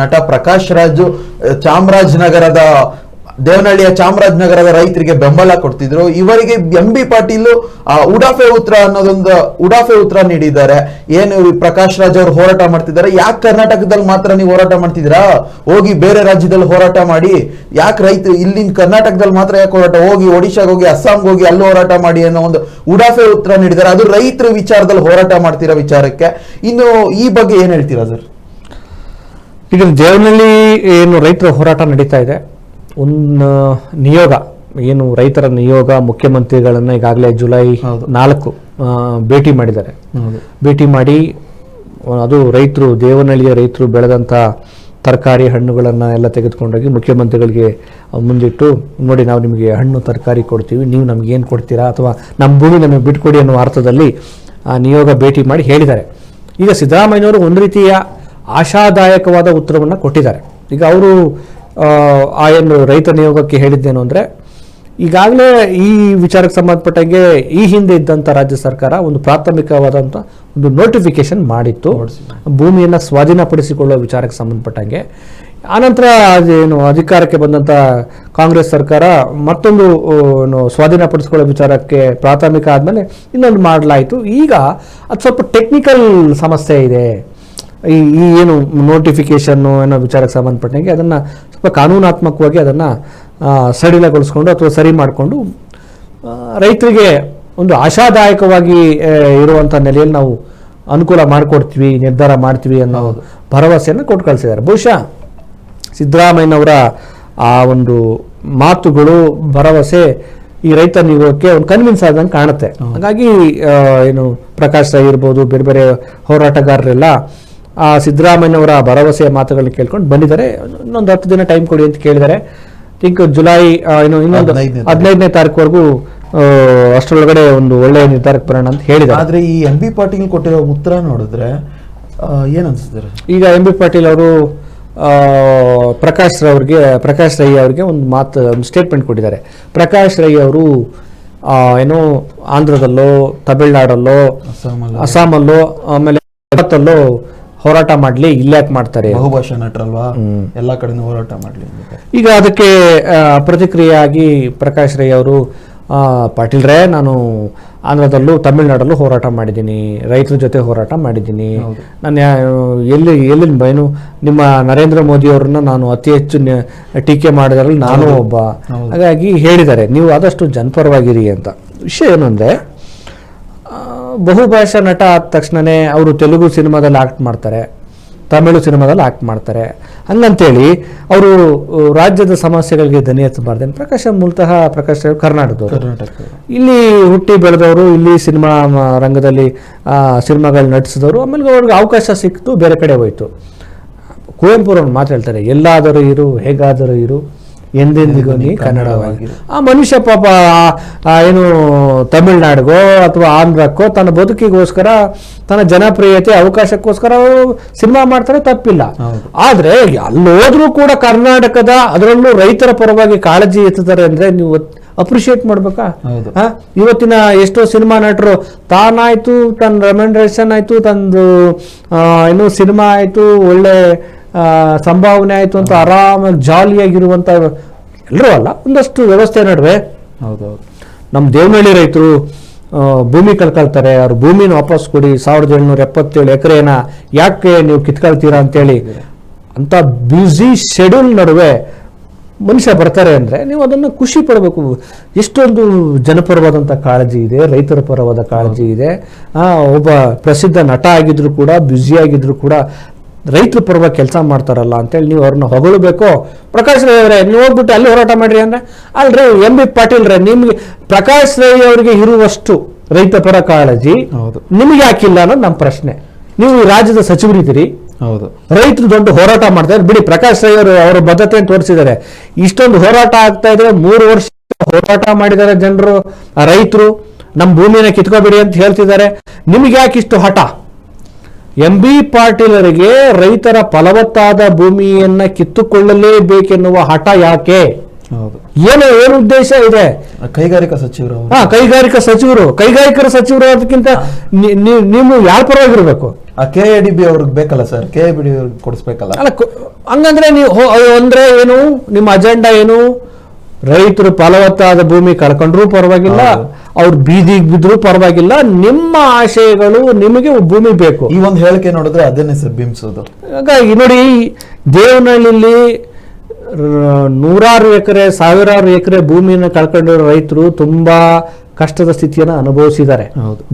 ನಟ ಪ್ರಕಾಶ್ ರಾಜು ಚಾಮರಾಜನಗರದ ದೇವನಹಳ್ಳಿಯ ಚಾಮರಾಜನಗರದ ರೈತರಿಗೆ ಬೆಂಬಲ ಕೊಡ್ತಿದ್ರು. ಇವರಿಗೆ ಎಂ ಬಿ ಪಾಟೀಲ್ ಉಡಾಫೆ ಉತ್ತರ ಅನ್ನೋದೊಂದು, ಉಡಾಫೆ ಉತ್ತರ ನೀಡಿದ್ದಾರೆ. ಏನು ಪ್ರಕಾಶ್ ರಾಜ್ ಅವರು ಹೋರಾಟ ಮಾಡ್ತಿದ್ದಾರೆ? ಯಾಕೆ ಕರ್ನಾಟಕದಲ್ಲಿ ಮಾತ್ರ ನೀವು ಹೋರಾಟ ಮಾಡ್ತಿದ್ದೀರಾ? ಹೋಗಿ ಬೇರೆ ರಾಜ್ಯದಲ್ಲಿ ಹೋರಾಟ ಮಾಡಿ. ಯಾಕೆ ರೈತರು ಇಲ್ಲಿನ ಕರ್ನಾಟಕದಲ್ಲಿ ಮಾತ್ರ ಯಾಕೆ ಹೋರಾಟ? ಹೋಗಿ ಒಡಿಶಾಗೆ ಹೋಗಿ, ಅಸ್ಸಾಂಗೆ ಹೋಗಿ ಅಲ್ಲಿ ಹೋರಾಟ ಮಾಡಿ ಅನ್ನೋ ಒಂದು ಉಡಾಫೆ ಉತ್ತರ ನೀಡಿದ್ದಾರೆ. ಅದು ರೈತರ ವಿಚಾರದಲ್ಲಿ ಹೋರಾಟ ಮಾಡ್ತಿರೋ ವಿಚಾರಕ್ಕೆ. ಇನ್ನು ಈ ಬಗ್ಗೆ ಏನ್ ಹೇಳ್ತೀರಾ ಸರ್? ಈಗ ದೇವನಹಳ್ಳಿ ಏನು ರೈತರ ಹೋರಾಟ ನಡೀತಾ ಇದೆ ಒಂದು ನಿಯೋಗ ಏನು ರೈತರ ನಿಯೋಗ ಮುಖ್ಯಮಂತ್ರಿಗಳನ್ನ ಈಗಾಗಲೇ ಜುಲೈ. ನಾಲ್ಕು ಭೇಟಿ ಮಾಡಿದ್ದಾರೆ. ಭೇಟಿ ಮಾಡಿ ಅದು ರೈತರು ದೇವನಹಳ್ಳಿಯ ರೈತರು ಬೆಳೆದಂಥ ತರಕಾರಿ ಹಣ್ಣುಗಳನ್ನು ಎಲ್ಲ ತೆಗೆದುಕೊಂಡೋಗಿ ಮುಖ್ಯಮಂತ್ರಿಗಳಿಗೆ ಮುಂದಿಟ್ಟು ನೋಡಿ ನಾವು ನಿಮಗೆ ಹಣ್ಣು ತರಕಾರಿ ಕೊಡ್ತೀವಿ ನೀವು ನಮ್ಗೆ ಏನು ಕೊಡ್ತೀರಾ? ಅಥವಾ ನಮ್ಮ ಭೂಮಿ ನಮಗೆ ಬಿಟ್ಕೊಡಿ ಅನ್ನೋ ಅರ್ಥದಲ್ಲಿ ಆ ನಿಯೋಗ ಭೇಟಿ ಮಾಡಿ ಹೇಳಿದ್ದಾರೆ. ಈಗ ಸಿದ್ದರಾಮಯ್ಯನವರು ಒಂದು ರೀತಿಯ ಆಶಾದಾಯಕವಾದ ಉತ್ತರವನ್ನು ಕೊಟ್ಟಿದ್ದಾರೆ. ಈಗ ಅವರು ಆ ಏನು ರೈತ ನಿಯೋಗಕ್ಕೆ ಹೇಳಿದ್ದೇನು ಅಂದರೆ ಈಗಾಗಲೇ ಈ ವಿಚಾರಕ್ಕೆ ಸಂಬಂಧಪಟ್ಟಂಗೆ ಈ ಹಿಂದೆ ಇದ್ದಂಥ ರಾಜ್ಯ ಸರ್ಕಾರ ಒಂದು ಪ್ರಾಥಮಿಕವಾದಂಥ ಒಂದು ನೋಟಿಫಿಕೇಶನ್ ಮಾಡಿತ್ತು. ಭೂಮಿಯನ್ನು ಸ್ವಾಧೀನಪಡಿಸಿಕೊಳ್ಳೋ ವಿಚಾರಕ್ಕೆ ಸಂಬಂಧಪಟ್ಟಂಗೆ. ಆನಂತರ ಅದೇನು ಅಧಿಕಾರಕ್ಕೆ ಬಂದಂಥ ಕಾಂಗ್ರೆಸ್ ಸರ್ಕಾರ ಮತ್ತೊಂದು ಏನು ಸ್ವಾಧೀನಪಡಿಸಿಕೊಳ್ಳೋ ವಿಚಾರಕ್ಕೆ ಪ್ರಾಥಮಿಕ ಆದಮೇಲೆ ಇನ್ನೊಂದು ಮಾಡಲಾಯಿತು. ಈಗ ಅದು ಸ್ವಲ್ಪ ಟೆಕ್ನಿಕಲ್ ಸಮಸ್ಯೆ ಇದೆ. ಈ ಈ ಏನು ನೋಟಿಫಿಕೇಶನ್ನು ಅನ್ನೋ ವಿಚಾರಕ್ಕೆ ಸಂಬಂಧಪಟ್ಟಂಗೆ ಅದನ್ನು ಸ್ವಲ್ಪ ಕಾನೂನಾತ್ಮಕವಾಗಿ ಅದನ್ನು ಸಡಿಲಗೊಳಿಸ್ಕೊಂಡು ಅಥವಾ ಸರಿ ಮಾಡಿಕೊಂಡು ರೈತರಿಗೆ ಒಂದು ಆಶಾದಾಯಕವಾಗಿ ಇರುವಂಥ ನೆಲೆಯಲ್ಲಿ ನಾವು ಅನುಕೂಲ ಮಾಡಿಕೊಡ್ತೀವಿ ನಿರ್ಧಾರ ಮಾಡ್ತೀವಿ ಅನ್ನೋ ಭರವಸೆಯನ್ನು ಕೊಟ್ಟು ಕಳಿಸಿದ್ದಾರೆ. ಬಹುಶಃ ಸಿದ್ದರಾಮಯ್ಯನವರ ಆ ಒಂದು ಮಾತುಗಳು ಭರವಸೆ ಈ ರೈತ ನಿಯೋಗಕ್ಕೆ ಒಂದು ಕನ್ವಿನ್ಸ್ ಆದಂಗೆ ಕಾಣುತ್ತೆ. ಹಾಗಾಗಿ ಏನು ಪ್ರಕಾಶ್ ರೈ ಇರ್ಬೋದು ಬೇರೆ ಬೇರೆ ಹೋರಾಟಗಾರರೆಲ್ಲ ಆ ಸಿದ್ದರಾಮಯ್ಯನವರ ಭರವಸೆಯ ಮಾತುಗಳನ್ನ ಕೇಳ್ಕೊಂಡು ಬಂದಿದ್ದಾರೆ. ಇನ್ನೊಂದು ಹತ್ತು ದಿನ ಟೈಮ್ ಕೊಡಿ ಅಂತ ಕೇಳಿದ್ದಾರೆ. ಥಿಂಕ್ ಜುಲೈ ಇನ್ನು ಏನು ಇನ್ನೊಂದು ಹದಿನೈದನೇ ತಾರೀಕು. ಹದಿನೈದನೇ ತಾರೀಕುವರೆಗೂ ಅಷ್ಟರೊಳಗಡೆ ಒಂದು ಒಳ್ಳೆಯ ನಿರ್ಧಾರಕ್ಕೆ ಬರೋಣ ಅಂತ ಹೇಳಿದ್ದಾರೆ. ಆದರೆ ಈ ಎಂ ಬಿ ಪಾಟೀಲ್ ಕೊಟ್ಟಿರೋ ಉತ್ತರ ನೋಡಿದ್ರೆ ಏನಿಸ್ತಾರೆ ಈಗ ಎಂ ಬಿ ಪಾಟೀಲ್ ಅವರು ಪ್ರಕಾಶ್ ಅವ್ರಿಗೆ ಪ್ರಕಾಶ್ ರೈ ಅವರಿಗೆ ಒಂದು ಮಾತು ಒಂದು ಸ್ಟೇಟ್ಮೆಂಟ್ ಕೊಟ್ಟಿದ್ದಾರೆ. ಪ್ರಕಾಶ್ ರೈ ಅವರು ಏನೋ ಆಂಧ್ರದಲ್ಲೋ ತಮಿಳ್ನಾಡಲ್ಲೋ ಅಸ್ಸಾಮಲ್ಲೋ ಆಮೇಲೆ ಭಾರತಲ್ಲೋ ಹೋರಾಟ ಮಾಡಲಿ ಇಲ್ಲ್ಯಾಕೆ ಮಾಡ್ತಾರೆ? ಬಹುಭಾಷಾ ನಟರಲ್ವಾ? ಎಲ್ಲಾ ಕಡೆನೂ ಹೋರಾಟ ಮಾಡ್ಲಿ ಈಗ ಅದಕ್ಕೆ ಪ್ರತಿಕ್ರಿಯೆಯಾಗಿ ಪ್ರಕಾಶ್ ರೈ ಅವರು ಪಾಟೀಲ್ ರೇ ನಾನು ಆಂಧ್ರದಲ್ಲೂ ತಮಿಳ್ನಾಡಲ್ಲೂ ಹೋರಾಟ ಮಾಡಿದ್ದೀನಿ. ರೈತರ ಜೊತೆ ಹೋರಾಟ ಮಾಡಿದ್ದೀನಿ. ನಾನು ಎಲ್ಲಿ ಎಲ್ಲಿ ಏನು ನಿಮ್ಮ ನರೇಂದ್ರ ಮೋದಿ ಅವ್ರನ್ನ ನಾನು ಅತಿ ಹೆಚ್ಚು ಟೀಕೆ ಮಾಡಿದ್ರಲ್ಲಿ ನಾನು ಒಬ್ಬ. ಹಾಗಾಗಿ ಹೇಳಿದ್ದಾರೆ ನೀವು ಆದಷ್ಟು ಜನಪರವಾಗಿರಿ ಅಂತ. ವಿಷಯ ಏನಂದ್ರೆ ಬಹುಭಾಷಾ ನಟ ಆದ ತಕ್ಷಣನೇ ಅವರು ತೆಲುಗು ಸಿನಿಮಾದಲ್ಲಿ ಆಕ್ಟ್ ಮಾಡ್ತಾರೆ ತಮಿಳು ಸಿನಿಮಾದಲ್ಲಿ ಆಕ್ಟ್ ಮಾಡ್ತಾರೆ. ಹಂಗಂತೇಳಿ ಅವರು ರಾಜ್ಯದ ಸಮಸ್ಯೆಗಳಿಗೆ ದನಿ ಹಚ್ಚಬಾರ್ದು ಪ್ರಕಾಶ ಮೂಲತಃ ಪ್ರಕಾಶ್ ಕರ್ನಾಟಕದವರು. ಕರ್ನಾಟಕ ಇಲ್ಲಿ ಹುಟ್ಟಿ ಬೆಳೆದವರು ಇಲ್ಲಿ ಸಿನಿಮಾ ರಂಗದಲ್ಲಿ ಸಿನಿಮಾಗಳು ನಟಿಸಿದವರು ಆಮೇಲೆ ಅವ್ರಿಗೆ ಅವಕಾಶ ಸಿಕ್ತು ಬೇರೆ ಕಡೆ ಹೋಯ್ತು. ಕುವೆಂಪುರವ್ರು ಮಾತಾಡ್ತಾರೆ ಎಲ್ಲಾದರೂ ಇರು ಹೇಗಾದರೂ ಇರು. ಎಂದೆಂದಿಗೂ ನೀ ಕನ್ನಡವಾಗಿ ಆ ಮನುಷ್ಯ ಪಾಪ ಏನು ತಮಿಳ್ನಾಡಿಗೋ ಅಥವಾ ಆಂಧ್ರಕ್ಕೋ ತನ್ನ ಬದುಕಿಗೋಸ್ಕರ ತನ್ನ ಜನಪ್ರಿಯತೆ ಅವಕಾಶಕ್ಕೋಸ್ಕರ ಸಿನಿಮಾ ಮಾಡ್ತಾರೆ ತಪ್ಪಿಲ್ಲ. ಆದ್ರೆ ಅಲ್ಲೋದ್ರೂ ಕೂಡ ಕರ್ನಾಟಕದ ಅದರಲ್ಲೂ ರೈತರ ಪರವಾಗಿ ಕಾಳಜಿ ಎತ್ತುತ್ತಾರೆ ಅಂದ್ರೆ ನೀವು ಅಪ್ರಿಷಿಯೇಟ್ ಮಾಡ್ಬೇಕಾ. ಇವತ್ತಿನ ಎಷ್ಟೋ ಸಿನಿಮಾ ನಟರು ತಾನಾಯ್ತು ತನ್ನ ರೆಮ್ಯುನರೇಷನ್ ಆಯ್ತು ತಂದು ಏನು ಸಿನಿಮಾ ಆಯ್ತು ಒಳ್ಳೆ ಸಂಭಾವನೆ ಆಯಿತು ಅಂತ ಆರಾಮಾಗಿ ಜಾಲಿಯಾಗಿರುವಂಥ ಎಲ್ಲರೂ ಅಲ್ಲ ಒಂದಷ್ಟು ವ್ಯವಸ್ಥೆ ನಡುವೆ. ಹೌದೌದು. ನಮ್ಮ ದೇವನಹಳ್ಳಿ ರೈತರು ಭೂಮಿ ಕಳ್ಕೊಳ್ತಾರೆ ಅವ್ರ ಭೂಮಿನ ವಾಪಸ್ ಕೊಡಿ ಸಾವಿರದ ಏಳ್ನೂರ ಎಪ್ಪತ್ತೇಳು ಎಕರೆನ ಯಾಕೆ ನೀವು ಕಿತ್ಕೊಳ್ತೀರಾ ಅಂತೇಳಿ. ಅಂತ ಬ್ಯುಸಿ ಶೆಡ್ಯೂಲ್ ನಡುವೆ ಮನುಷ್ಯ ಬರ್ತಾರೆ ಅಂದರೆ ನೀವು ಅದನ್ನು ಖುಷಿ ಪಡಬೇಕು. ಎಷ್ಟೊಂದು ಜನಪರವಾದಂಥ ಕಾಳಜಿ ಇದೆ ರೈತರ ಪರವಾದ ಕಾಳಜಿ ಇದೆ. ಆ, ಒಬ್ಬ ಪ್ರಸಿದ್ಧ ನಟ ಆಗಿದ್ರು ಕೂಡ ಬ್ಯುಸಿ ಆಗಿದ್ರು ಕೂಡ ರೈತರ ಪರವಾಗಿ ಕೆಲಸ ಮಾಡ್ತಾರಲ್ಲ ಅಂತೇಳಿ ನೀವು ಅವ್ರನ್ನ ಹೊಗಳಬೇಕು. ಪ್ರಕಾಶ್ ರೈ ಅವರೇ ನೀವು ಹೋಗ್ಬಿಟ್ಟು ಅಲ್ಲಿ ಹೋರಾಟ ಮಾಡ್ರಿ ಅಂದ್ರೆ? ಅಲ್ರಿ ಎಂ ಬಿ ಪಾಟೀಲ್ ರೇ ನಿಮ್ಗೆ ಪ್ರಕಾಶ್ ರೈ ಅವರಿಗೆ ಇರುವಷ್ಟು ರೈತ ಪರ ಕಾಳಜಿ ಹೌದು. ನಿಮಗೆ ಯಾಕಿಲ್ಲ ಅನ್ನೋದು ನಮ್ಮ ಪ್ರಶ್ನೆ. ನೀವು ರಾಜ್ಯದ ಸಚಿವರಿದ್ದೀರಿ. ಹೌದು. ರೈತರು ದೊಡ್ಡ ಹೋರಾಟ ಮಾಡ್ತಾರೆ ಬಿಡಿ ಪ್ರಕಾಶ್ ರೈ ಅವರು ಅವರ ಬದ್ಧತೆಯನ್ನು ತೋರಿಸಿದ್ದಾರೆ. ಇಷ್ಟೊಂದು ಹೋರಾಟ ಆಗ್ತಾ ಇದ್ರೆ ಮೂರು ವರ್ಷ ಹೋರಾಟ ಮಾಡಿದ್ದಾರೆ ಜನರು ರೈತರು. ನಮ್ಮ ಭೂಮಿನ ಕಿತ್ಕೋಬೇಡಿ ಅಂತ ಹೇಳ್ತಿದ್ದಾರೆ. ನಿಮ್ಗೆ ಯಾಕೆ ಇಷ್ಟು ಹಠ? ಎಂ ಬಿ ಪಾಟೀಲರಿಗೆ ರೈತರ ಫಲವತ್ತಾದ ಭೂಮಿಯನ್ನ ಕಿತ್ತುಕೊಳ್ಳಲೇಬೇಕೆನ್ನುವ ಹಠ ಯಾಕೆ? ಹೌದು. ಏನು ಏನು ಉದ್ದೇಶ ಇದೆ? ಕೈಗಾರಿಕಾ ಸಚಿವರು. ಹಾ ಕೈಗಾರಿಕಾ ಸಚಿವರು ಕೈಗಾರಿಕರ ಸಚಿವರು ಅದಕ್ಕಿಂತ ನೀವು ಯಾರ ಪರವಾಗಿರ್ಬೇಕು? ಆ ಕೆ ಎ ಡಿ ಬಿ ಅವ್ರಿಗೆ ಬೇಕಲ್ಲ sir? K A B D ಅವ್ರಿಗೆ ಕೊಡಿಸ್ಬೇಕಲ್ಲ? ಅಲ್ಲ ಹಂಗಂದ್ರೆ ನೀವು ಅಂದ್ರೆ ಏನು ನಿಮ್ಮ ಅಜೆಂಡಾ ಏನು? ರೈತರು ಫಲವತ್ತಾದ ಭೂಮಿ ಕಳ್ಕೊಂಡ್ರೂ ಪರವಾಗಿಲ್ಲ. ಅವ್ರು ಬೀದಿಗೆ ಬಿದ್ರು ಪರವಾಗಿಲ್ಲ ನಿಮ್ಮ ಆಶಯಗಳು ನಿಮಗೆ ಭೂಮಿ ಬೇಕು. ಈ ಒಂದು ಹೇಳಿಕೆ ನೋಡಿದ್ರೆ ಅದನ್ನೇ ಸರ್ ಬಿಂಬಿಸೋದು ಹಾಗಾಗಿ ನೋಡಿ ದೇವನಹಳ್ಳಿಲಿ ನೂರಾರು ಎಕರೆ ಸಾವಿರಾರು ಎಕರೆ ಭೂಮಿಯನ್ನು ಕಳ್ಕೊಂಡಿರೋ ರೈತರು ತುಂಬಾ ಕಷ್ಟದ ಸ್ಥಿತಿಯನ್ನು ಅನುಭವಿಸಿದ್ದಾರೆ.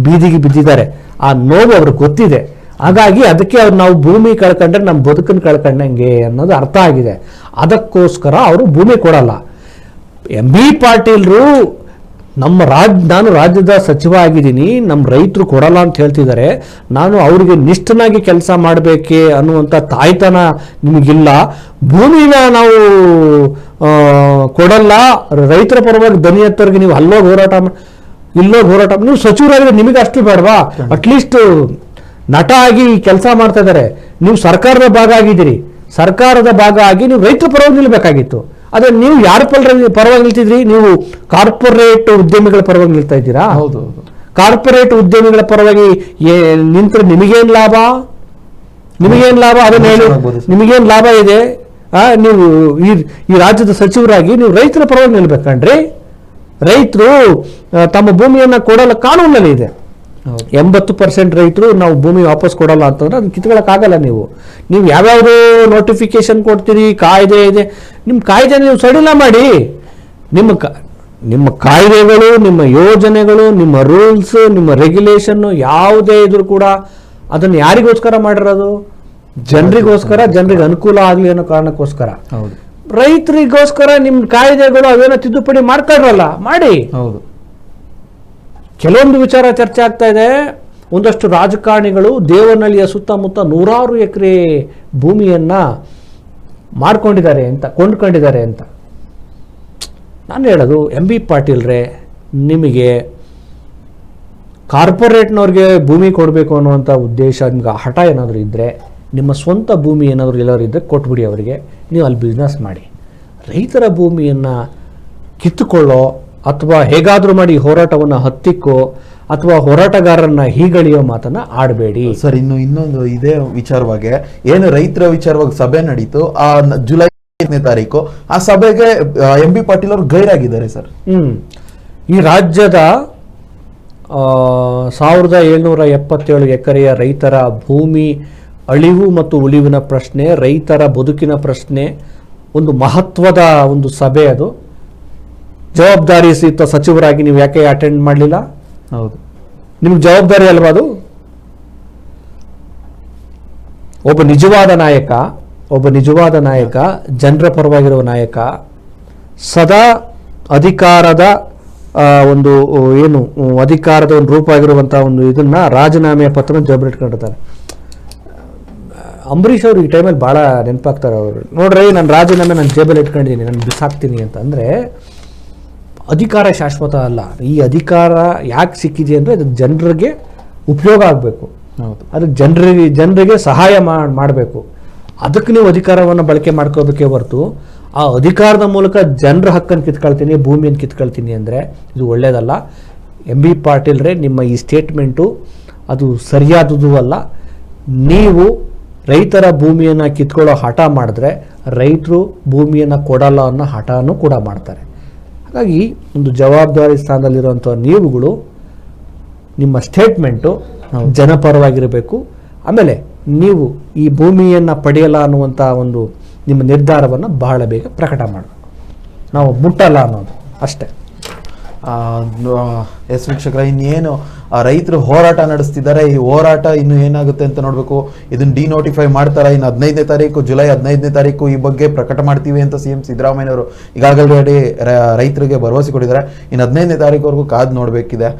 ಬೀದಿಗೆ ಬಿದ್ದಿದ್ದಾರೆ. ಆ ನೋವು ಅವ್ರಿಗೆ ಗೊತ್ತಿದೆ. ಹಾಗಾಗಿ ಅದಕ್ಕೆ ಅವ್ರು ನಾವು ಭೂಮಿ ಕಳ್ಕೊಂಡ್ರೆ ನಮ್ಮ ಬದುಕನ್ನು ಕಳ್ಕೊಂಡಂಗೆ ಅನ್ನೋದು ಅರ್ಥ ಆಗಿದೆ. ಅದಕ್ಕೋಸ್ಕರ ಅವರು ಭೂಮಿ ಕೊಡಲ್ಲ. ಎಂ ಬಿ ಪಾಟೀಲ್ರು ನಮ್ಮ ರಾಜ್, ನಾನು ರಾಜ್ಯದ ಸಚಿವ ಆಗಿದ್ದೀನಿ ನಮ್ಮ ರೈತರು ಕೊಡಲ್ಲ ಅಂತ ಹೇಳ್ತಿದ್ದಾರೆ. ನಾನು ಅವರಿಗೆ ನಿಷ್ಠನಾಗಿ ಕೆಲಸ ಮಾಡಬೇಕೆ ಅನ್ನುವಂಥ ತಾಯ್ತನ ನಿಮಗಿಲ್ಲ. ಭೂಮಿನ ನಾವು ಕೊಡಲ್ಲ. ರೈತರ ಪರವಾಗಿ ದನಿ ಎತ್ತೋರಿಗೆ ನೀವು ಅಲ್ಲೋಗಿ ಹೋರಾಟ ಇಲ್ಲೋಗಿ ಹೋರಾಟ ನೀವು ಸಚಿವರಾಗಿದ್ರೆ ನಿಮಗೆ ಅಷ್ಟು ಬೇಡವಾ? ಅಟ್ಲೀಸ್ಟ್ ನಟ ಆಗಿ ಕೆಲಸ ಮಾಡ್ತಾ ಇದ್ದಾರೆ. ನೀವು ಸರ್ಕಾರದ ಭಾಗ ಆಗಿದ್ದೀರಿ. ಸರ್ಕಾರದ ಭಾಗ ಆಗಿ ನೀವು ರೈತರ ಪರವಾಗಿ ನಿಲ್ಬೇಕಾಗಿತ್ತು. ಅದೇ ನೀವು ಯಾರ ಪರ ಪರವಾಗಿ ನಿಲ್ತಿದ್ರಿ? ನೀವು ಕಾರ್ಪೊರೇಟ್ ಉದ್ಯಮಿಗಳ ಪರವಾಗಿ ನಿಲ್ತಾ ಇದ್ದೀರಾ? ಹೌದು ಕಾರ್ಪೊರೇಟ್ ಉದ್ಯಮಿಗಳ ಪರವಾಗಿ ನಿಂತ್ರ ನಿಮಗೇನ್ ಲಾಭ? ನಿಮಗೇನ್ ಲಾಭ? ಅದನ್ನ ಹೇಳಿ. ನಿಮಗೇನ್ ಲಾಭ ಇದೆ? ನೀವು ಈ ಈ ರಾಜ್ಯದ ಸಚಿವರಾಗಿ ನೀವು ರೈತರ ಪರವಾಗಿ ನಿಲ್ಬೇಕಂಡ್ರಿ ರೈತರು ತಮ್ಮ ಭೂಮಿಯನ್ನ ಕೊಡಲು ಕಾನೂನಲ್ಲಿ ಇದೆ. ಎಂಬತ್ತು ಪರ್ಸೆಂಟ್ ರೈತರು ನಾವು ಭೂಮಿ ವಾಪಸ್ ಕೊಡಲ್ಲ ಅಂತಂದ್ರೆ ಅದನ್ನ ಕಿತ್ಕೊಳ್ಳೋಕ್ಕಾಗಲ್ಲ ನೀವು. ನೀವು ಯಾವ್ಯಾವ್ದು ನೋಟಿಫಿಕೇಶನ್ ಕೊಡ್ತೀರಿ ಕಾಯ್ದೆ ಇದೆ. ನಿಮ್ಮ ಕಾಯ್ದೆ ನೀವು ಸಡಿಲ ಮಾಡಿ. ನಿಮ್ಮ ಕ ನಿಮ್ಮ ಕಾಯ್ದೆಗಳು ನಿಮ್ಮ ಯೋಜನೆಗಳು ನಿಮ್ಮ ರೂಲ್ಸ್ ನಿಮ್ಮ ರೆಗ್ಯುಲೇಷನ್ ಯಾವುದೇ ಇದ್ರೂ ಕೂಡ ಅದನ್ನು ಯಾರಿಗೋಸ್ಕರ ಮಾಡಿರೋದು? ಜನರಿಗೋಸ್ಕರ ಜನರಿಗೆ ಅನುಕೂಲ ಆಗಲಿ ಅನ್ನೋ ಕಾರಣಕ್ಕೋಸ್ಕರ. ಹೌದು. ರೈತರಿಗೋಸ್ಕರ ನಿಮ್ಮ ಕಾಯ್ದೆಗಳು ಅವೇನೋ ತಿದ್ದುಪಡಿ ಮಾಡ್ತಾರಲ್ಲ ಮಾಡಿ. ಹೌದು. ಕೆಲವೊಂದು ವಿಚಾರ ಚರ್ಚೆ ಆಗ್ತಾ ಇದೆ. ಒಂದಷ್ಟು ರಾಜಕಾರಣಿಗಳು ದೇವನಹಳ್ಳಿಯ ಸುತ್ತಮುತ್ತ ನೂರಾರು ಎಕರೆ ಭೂಮಿಯನ್ನು ಮಾಡ್ಕೊಂಡಿದ್ದಾರೆ ಅಂತ, ಕೊಂಡ್ಕೊಂಡಿದ್ದಾರೆ ಅಂತ. ನಾನು ಹೇಳೋದು, ಎಂ ಬಿ ಪಾಟೀಲ್ರೆ ನಿಮಗೆ ಕಾರ್ಪೊರೇಟ್ನವ್ರಿಗೆ ಭೂಮಿ ಕೊಡಬೇಕು ಅನ್ನುವಂಥ ಉದ್ದೇಶ ನಿಮ್ಗೆ ಹಠ ಏನಾದರೂ ಇದ್ದರೆ ನಿಮ್ಮ ಸ್ವಂತ ಭೂಮಿ ಏನಾದರೂ ಎಲ್ಲರೂ ಇದ್ದರೆ ಕೊಟ್ಬಿಡಿ ಅವರಿಗೆ. ನೀವು ಅಲ್ಲಿ ಬಿಸ್ನೆಸ್ ಮಾಡಿ. ರೈತರ ಭೂಮಿಯನ್ನು ಕಿತ್ತುಕೊಳ್ಳೋ ಅಥವಾ ಹೇಗಾದರೂ ಮಾಡಿ ಹೋರಾಟವನ್ನು ಹತ್ತಿಕ್ಕೋ ಅಥವಾ ಹೋರಾಟಗಾರರನ್ನ ಹೀಗಳಿಯೋ ಮಾತನ್ನ ಆಡಬೇಡಿ. ಸರ್ ಇನ್ನು ಇನ್ನೊಂದು ಇದೇ ವಿಚಾರವಾಗಿ ಏನು ರೈತರ ವಿಚಾರವಾಗಿ ಸಭೆ ನಡೀತು ಆ ಜುಲೈ ಐದನೇ ತಾರೀಕು ಆ ಸಭೆಗೆ ಎಂ ಬಿ ಪಾಟೀಲ್ ಅವರು ಗೈರಾಗಿದ್ದಾರೆ ಸರ್. ಹ್ಮ್. ಈ ರಾಜ್ಯದ ಸಾವಿರದ ಏಳ್ನೂರ ಎಪ್ಪತ್ತೇಳು ಎಕರೆಯ ರೈತರ ಭೂಮಿ ಅಳಿವು ಮತ್ತು ಉಳಿವಿನ ಪ್ರಶ್ನೆ ರೈತರ ಬದುಕಿನ ಪ್ರಶ್ನೆ ಒಂದು ಮಹತ್ವದ ಒಂದು ಸಭೆ ಅದು. ಜವಾಬ್ದಾರಿ ಸಹಿತ ಸಚಿವರಾಗಿ ನೀವು ಯಾಕೆ ಅಟೆಂಡ್ ಮಾಡಲಿಲ್ಲ? ಹೌದು. ನಿಮ್ಗೆ ಜವಾಬ್ದಾರಿ ಅಲ್ವಾ ಅದು? ಒಬ್ಬ ನಿಜವಾದ ನಾಯಕ ಒಬ್ಬ ನಿಜವಾದ ನಾಯಕ ಜನರ ಪರವಾಗಿರುವ ನಾಯಕ ಸದಾ ಅಧಿಕಾರದ ಒಂದು ಏನು ಅಧಿಕಾರದ ಒಂದು ರೂಪ ಆಗಿರುವಂತಹ ಒಂದು ಇದನ್ನ ರಾಜೀನಾಮೆಯ ಪತ್ರ ಜವಾಬ್ದಾರಿ ಇಟ್ಕೊಂಡಿರ್ತಾರೆ. ಅಂಬರೀಷ್ ಅವರು ಈ ಟೈಮಲ್ಲಿ ಭಾಳ ನೆನಪಾಗ್ತಾರೆ ಅವರು. ನೋಡ್ರಿ ನಾನು ರಾಜೀನಾಮೆ ನಾನು ಜೇಬಲ್ಲಿ ಇಟ್ಕೊಂಡಿದ್ದೀನಿ ನಾನು ಬಿಸಾಕ್ತೀನಿ ಅಂತ. ಅಂದರೆ ಅಧಿಕಾರ ಶಾಶ್ವತ ಅಲ್ಲ. ಈ ಅಧಿಕಾರ ಯಾಕೆ ಸಿಕ್ಕಿದೆ ಅಂದರೆ ಅದು ಜನರಿಗೆ ಉಪಯೋಗ ಆಗಬೇಕು. ಹೌದು. ಅದಕ್ಕೆ ಜನರಿಗೆ ಜನರಿಗೆ ಸಹಾಯ ಮಾಡಬೇಕು. ಅದಕ್ಕೆ ನೀವು ಅಧಿಕಾರವನ್ನು ಬಳಕೆ ಮಾಡ್ಕೋಬೇಕೇ ಹೊರತು ಆ ಅಧಿಕಾರದ ಮೂಲಕ ಜನರ ಹಕ್ಕನ್ನು ಕಿತ್ಕೊಳ್ತೀನಿ ಭೂಮಿಯನ್ನು ಕಿತ್ಕೊಳ್ತೀನಿ ಅಂದರೆ ಇದು ಒಳ್ಳೆಯದಲ್ಲ ಎಂ ಬಿ ಪಾಟೀಲ್ರೇ ನಿಮ್ಮ ಈ ಸ್ಟೇಟ್ಮೆಂಟು ಅದು ಸರಿಯಾದದು ಅಲ್ಲ. ನೀವು ರೈತರ ಭೂಮಿಯನ್ನು ಕಿತ್ಕೊಳ್ಳೋ ಹಠ ಮಾಡಿದ್ರೆ ರೈತರು ಭೂಮಿಯನ್ನು ಕೊಡಲ್ಲ ಅನ್ನೋ ಹಠನೂ ಕೂಡ ಮಾಡ್ತಾರೆ. ಹಾಗಾಗಿ ಒಂದು ಜವಾಬ್ದಾರಿ ಸ್ಥಾನದಲ್ಲಿರುವಂಥ ನೀವುಗಳು ನಿಮ್ಮ ಸ್ಟೇಟ್ಮೆಂಟು ಜನಪರವಾಗಿರಬೇಕು. ಆಮೇಲೆ ನೀವು ಈ ಭೂಮಿಯನ್ನು ಪಡೆಯಲ್ಲ ಅನ್ನುವಂಥ ಒಂದು ನಿಮ್ಮ ನಿರ್ಧಾರವನ್ನು ಬಹಳ ಬೇಗ ಪ್ರಕಟ ಮಾಡಬೇಕು ನಾವು ಮುಟ್ಟಲ್ಲ ಅನ್ನೋದು ಅಷ್ಟೇ. ಎಸ್ ವೀಕ್ಷಕರ, ಇನ್ನೇನು ಆ ರೈತರು ಹೋರಾಟ ನಡೆಸ್ತಿದ್ದಾರೆ, ಈ ಹೋರಾಟ ಇನ್ನು ಏನಾಗುತ್ತೆ ಅಂತ ನೋಡಬೇಕು. ಇದನ್ನ ಡಿನೋಟಿಫೈ ಮಾಡ್ತಾರೆ ಇನ್ನು ಹದಿನೈದನೇ ತಾರೀಕು, ಜುಲೈ ಹದಿನೈದನೇ ತಾರೀಕು ಈ ಬಗ್ಗೆ ಪ್ರಕಟ ಮಾಡ್ತೀವಿ ಅಂತ ಸಿ ಎಂ ಸಿದ್ದರಾಮಯ್ಯನವರು ಈಗಾಗಲೇ ರೈತರಿಗೆ ಭರವಸೆ ಕೊಟ್ಟಿದ್ದಾರೆ. ಇನ್ನು ಹದಿನೈದನೇ ತಾರೀಕುವರೆಗೂ ಕಾದು ನೋಡಬೇಕಿದೆ.